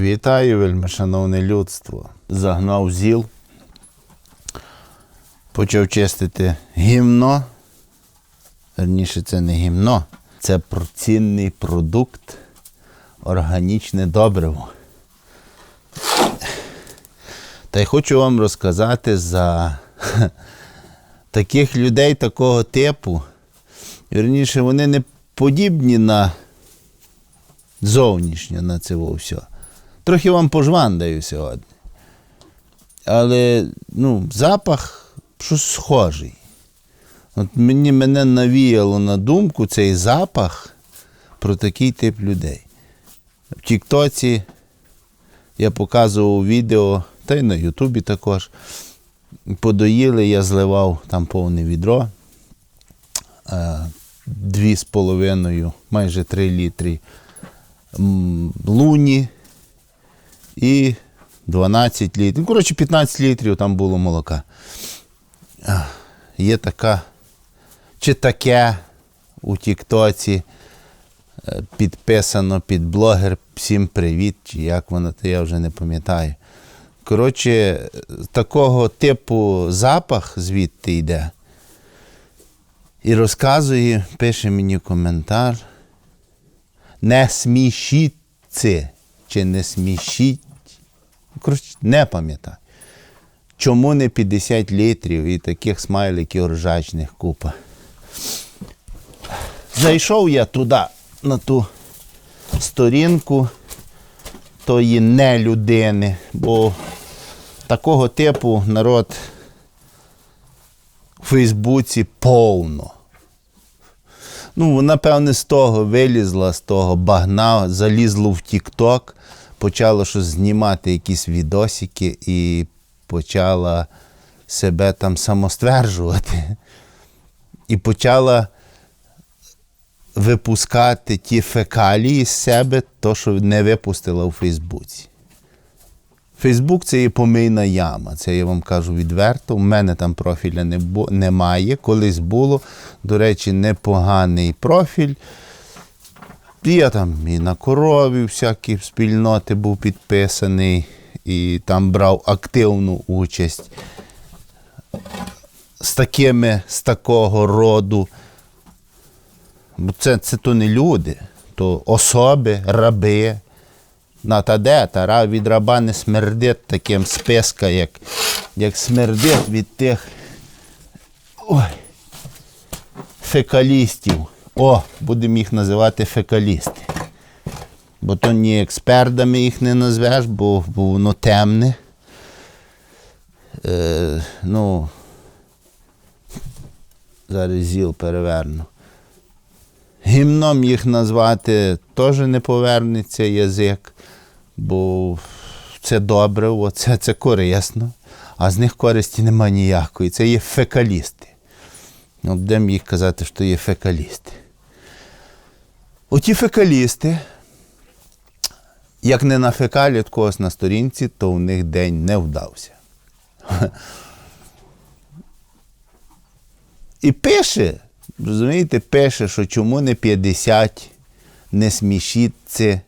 Вітаю, вельми шановне людство. Загнав зіл, почав чистити гімно. Верніше, це не гімно, це цінний продукт, органічне добриво. Та й хочу вам розказати за таких людей такого типу. Вірніше, вони не подібні на зовнішнє на це все. Трохи вам пожвандаю сьогодні. Але ну, запах щось схожий. От мені мене навіяло на думку цей запах про такий тип людей. В Тіктоці я показував відео, та й на Ютубі також. Подоїли, я зливав там повне відро. е, Дві з половиною, майже три літри луні і 12 літрів. Ну, коротше, 15 літрів там було молока. Є така, чи таке у Тіктоці е, підписано під блогер Всім привіт, чи як воно, то я вже не пам'ятаю. Коротше, такого типу запах звідти йде. І розказує, пише мені коментар. Не смішіться чи не смішіть. Не пам'ятаю. Чому не 50 літрів і таких смайликів ржачних купа? Зайшов я туди, на ту сторінку тої не людини, бо такого типу народ у Фейсбуці повно. Ну, напевне, з того вилізла, з того багна, залізло в Тік-Ток, почало щось знімати, якісь відосики і почала себе там самостверджувати. І почала випускати ті фекалії з себе, то, що не випустила у Фейсбуці. Фейсбук це є помийна яма, це я вам кажу відверто. У мене там профіля не бу- немає. Колись було, до речі, непоганий профіль. Я там і на корові всякі спільноти був підписаний, і там брав активну участь з такими, з такого роду. Бо це, це то не люди, то особи, раби. На та де, та ра- від раба не смердить таким списка, як, як смердить від тих ой, фекалістів. О, будемо їх називати фекалісти. Бо то ні експертами їх не назвеш, бо, бо воно темне. Е, ну, зараз зіл переверну. Гімном їх назвати теж не повернеться язик, бо це добре, це, це корисно, а з них користі немає ніякої. Це є фекалісти. От будемо їх казати, що є фекалісти. Оті фекалісти, як не на фекалі когось на сторінці, то у них день не вдався. І пише, розумієте, пише, що чому не 50, не смішіться,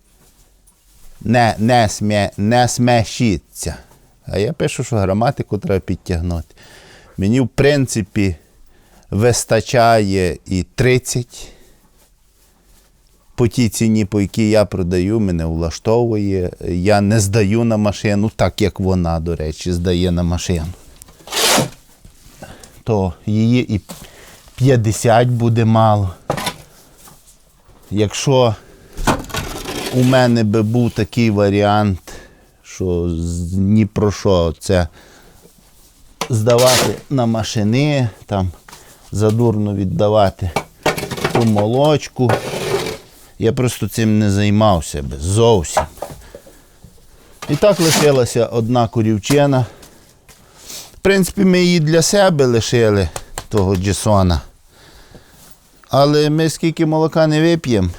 не, не, смє, не смешіться. А я пишу, що граматику треба підтягнути. Мені, в принципі, вистачає і 30. По тій ціні, по якій я продаю, мене влаштовує. Я не здаю на машину, так як вона, до речі, здає на машину. То її і 50 буде мало. Якщо у мене би був такий варіант, що ні про що це здавати на машини, там задурно віддавати ту молочку. Я просто цим не займався би зовсім. І так лишилася одна корівчина. В принципі, ми її для себе лишили, того Джесона. Але ми скільки молока не вип'ємо,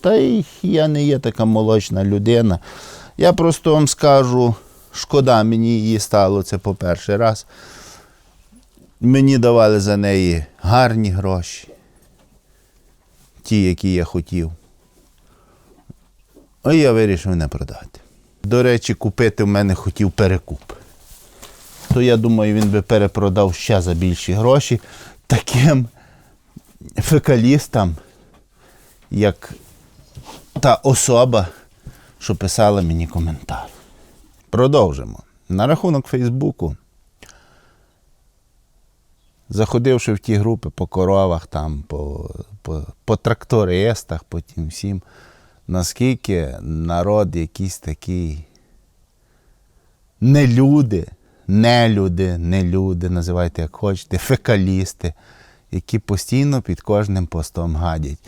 та й я не є така молочна людина. Я просто вам скажу, шкода мені її стало це по перший раз. Мені давали за неї гарні гроші. Ті, які я хотів. А я вирішив не продати. До речі, купити в мене хотів перекуп. То я думаю, він би перепродав ще за більші гроші таким фекалістам, як та особа, що писала мені коментар. Продовжимо. На рахунок Фейсбуку. Заходивши в ті групи по коровах, там, по, по, по трактористах, по тим всім, наскільки народ якийсь такий не люди, не люди, не люди, називайте як хочете, фекалісти, які постійно під кожним постом гадять.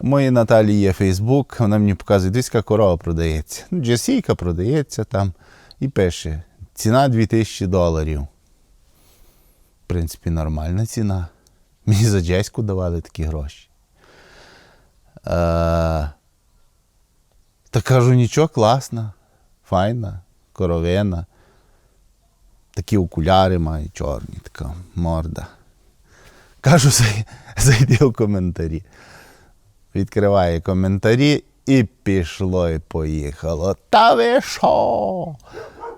У моїй Наталі є Фейсбук, вона мені показує, дивись, яка корова продається. Ну, Джесійка продається там і пише: ціна 2000 доларів. В принципі, нормальна ціна. Мені за Джеську давали такі гроші. Е, та кажу, нічого, класна, файна, коровина. Такі окуляри має чорні, така морда. Кажу, «Зай- зайди в коментарі. Відкриває коментарі і пішло, і поїхало. Та ви що?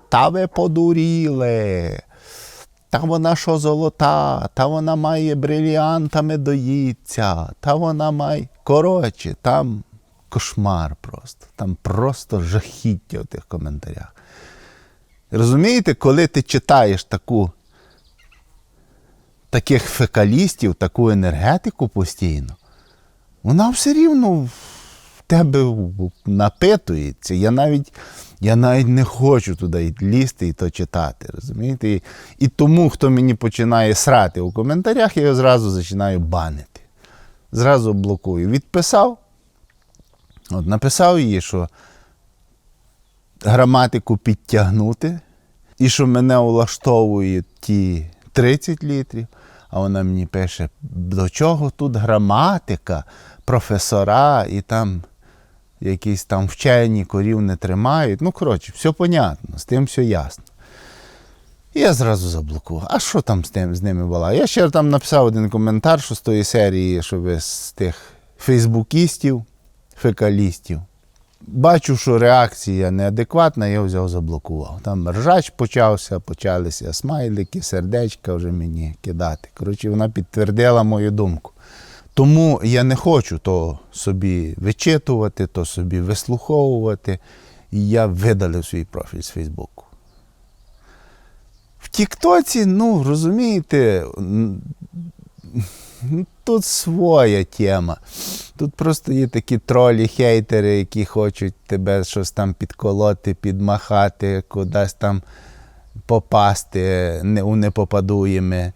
Та ви подуріли. Та вона що золота, та вона має бриліантами доїться, та вона має. Коротше, там кошмар просто. Там просто жахіття в тих коментарях. Розумієте, коли ти читаєш таку, таких фекалістів, таку енергетику постійно, вона все рівно в тебе напитується. Я навіть, я навіть не хочу туди лізти і то читати. розумієте? І, і тому, хто мені починає срати у коментарях, я зразу починаю банити. Зразу блокую. Відписав. От написав їй, що граматику підтягнути, і що мене влаштовують ті 30 літрів. А вона мені пише, до чого тут граматика, професора і там якісь там вчені корів не тримають. Ну, коротше, все понятно, з тим все ясно. І я зразу заблокував. А що там з, тим, з ними було? Я ще там написав один коментар, що з тої серії, що ви з тих фейсбукістів, фекалістів. Бачу, що реакція неадекватна, я взяв заблокував. Там ржач почався, почалися смайлики, сердечка вже мені кидати. Коротше, вона підтвердила мою думку. Тому я не хочу то собі вичитувати, то собі вислуховувати. І я видалив свій профіль з Фейсбуку. В Тіктоці, ну, розумієте, тут своя тема. Тут просто є такі тролі, хейтери, які хочуть тебе щось там підколоти, підмахати, кудись там попасти, у непопадуєме.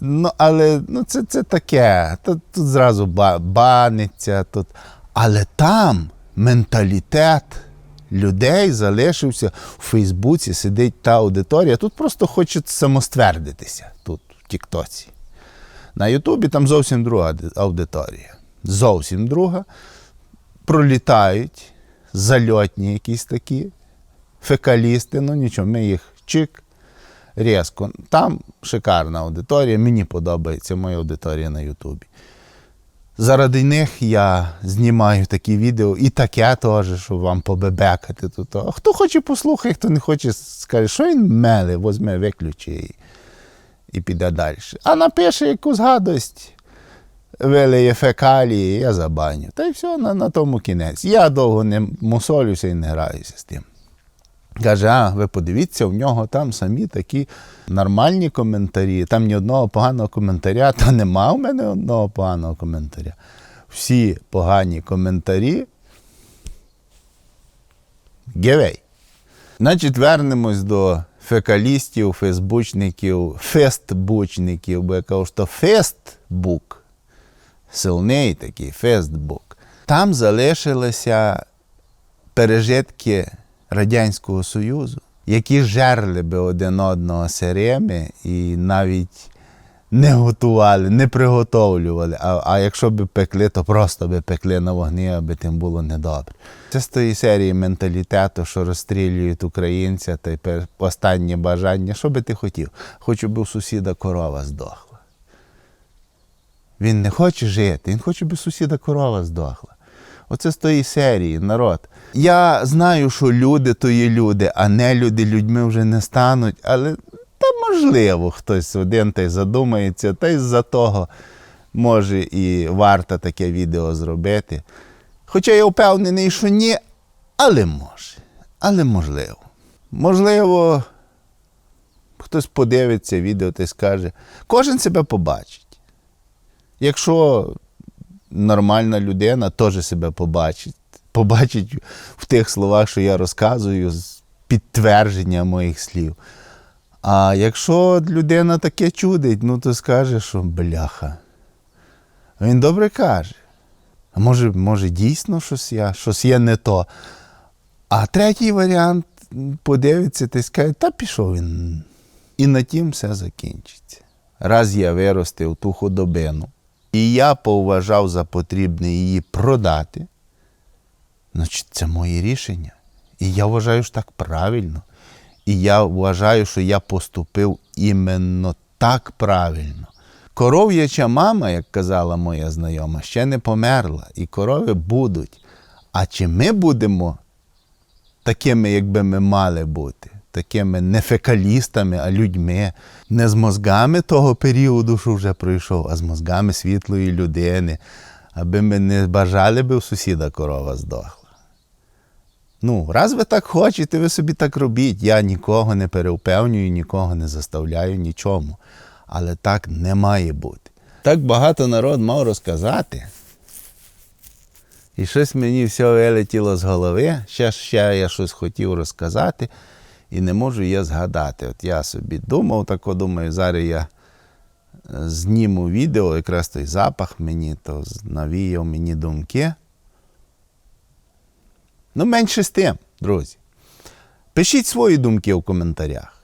Ну, але ну, це, це таке. Тут, тут зразу баниться. Тут. Але там менталітет людей залишився в Фейсбуці, сидить та аудиторія. Тут просто хочуть самоствердитися тут, в Тіктоці. На Ютубі там зовсім друга аудиторія. Зовсім друга. Пролітають зальотні якісь такі фекалісти, ну нічого, ми їх чик, різко. Там шикарна аудиторія, мені подобається моя аудиторія на Ютубі. Заради них я знімаю такі відео і таке теж, щоб вам побебекати тут. А хто хоче послухає, хто не хоче, скаже, що він меле, возьме, виключи і, і піде далі. А напише якусь гадость, вилиє фекалії, я забаню. Та й все, на, на тому кінець. Я довго не мусолюся і не граюся з тим. Каже, а ви подивіться, в нього там самі такі нормальні коментарі, там ні одного поганого коментаря, та нема в мене одного поганого коментаря. Всі погані коментарі. Гевей. Значить, вернемось до фекалістів, фейсбучників, фестбучників, бо я кажу, що фестбук, сильний такий фестбук. Там залишилися пережитки Радянського Союзу, які жерли би один одного сирими і навіть не готували, не приготовлювали. А, а якщо б пекли, то просто би пекли на вогні, аби тим було недобре. Це з тої серії менталітету, що розстрілюють українця, та й останнє бажання. Що би ти хотів? Хочу, би у сусіда корова здохла. Він не хоче жити, він хоче, би сусіда корова здохла. Оце з тої серії, народ. Я знаю, що люди то є люди, а не люди людьми вже не стануть, але та можливо хтось один та й задумається, та й з-за того може і варто таке відео зробити. Хоча я впевнений, що ні, але може. Але можливо. Можливо, хтось подивиться відео та й скаже, кожен себе побачить. Якщо нормальна людина теж себе побачить, побачить в тих словах, що я розказую, з підтвердження моїх слів. А якщо людина таке чудить, ну то скаже, що бляха. Він добре каже. А може, може дійсно щось я, щось є не то. А третій варіант подивиться та скаже, та пішов він. І на тім все закінчиться. Раз я виростив ту худобину, і я поважав за потрібне її продати, значить це моє рішення. І я вважаю, що так правильно. І я вважаю, що я поступив іменно так правильно. Коров'яча мама, як казала моя знайома, ще не померла, і корови будуть. А чи ми будемо такими, якби ми мали бути, такими не фекалістами, а людьми, не з мозгами того періоду, що вже пройшов, а з мозгами світлої людини, аби ми не бажали би в сусіда корова здохла. Ну, раз ви так хочете, ви собі так робіть. Я нікого не перевпевнюю, нікого не заставляю нічому. Але так не має бути. Так багато народ мав розказати. І щось мені все вилетіло з голови. Ще, ще я щось хотів розказати, і не можу я згадати. От я собі думав, тако думаю, зараз я е, зніму відео, якраз той запах мені, то навіяв мені думки. Ну, менше з тим, друзі. Пишіть свої думки в коментарях.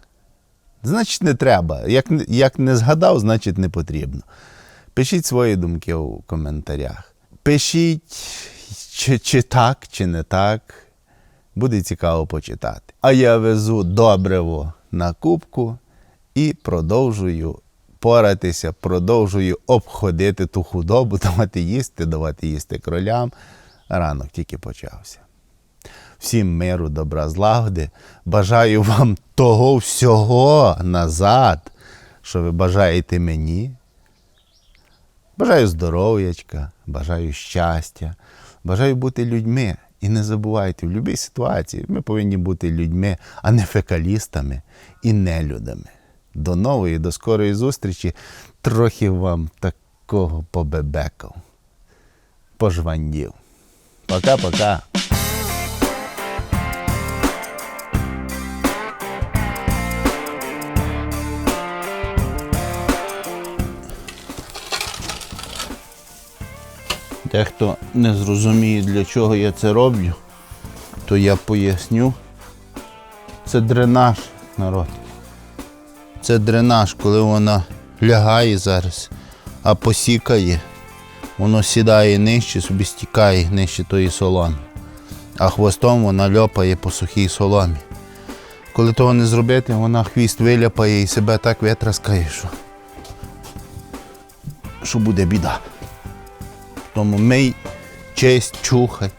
Значить, не треба. Як, як не згадав, значить не потрібно. Пишіть свої думки у коментарях. Пишіть, чи, чи так, чи не так. Буде цікаво почитати. А я везу добриво на кубку і продовжую поратися, продовжую обходити ту худобу, давати їсти, давати їсти кролям. Ранок тільки почався. Всім миру, добра, злагоди. Бажаю вам того всього назад, що ви бажаєте мені. Бажаю здоров'ячка, бажаю щастя, бажаю бути людьми. І не забувайте, в будь-якій ситуації ми повинні бути людьми, а не фекалістами і нелюдами. До нової, до скорої зустрічі. Трохи вам такого побебекав, пожвандів. Пока-пока. Дехто не зрозуміє, для чого я це роблю, то я поясню. Це дренаж, народ. Це дренаж, коли вона лягає зараз, а посікає, воно сідає нижче, собі стікає нижче тої соломи. А хвостом вона льопає по сухій соломі. Коли того не зробити, вона хвіст виляпає і себе так витраскає, що, що буде біда. Тому мий, честь, чухай.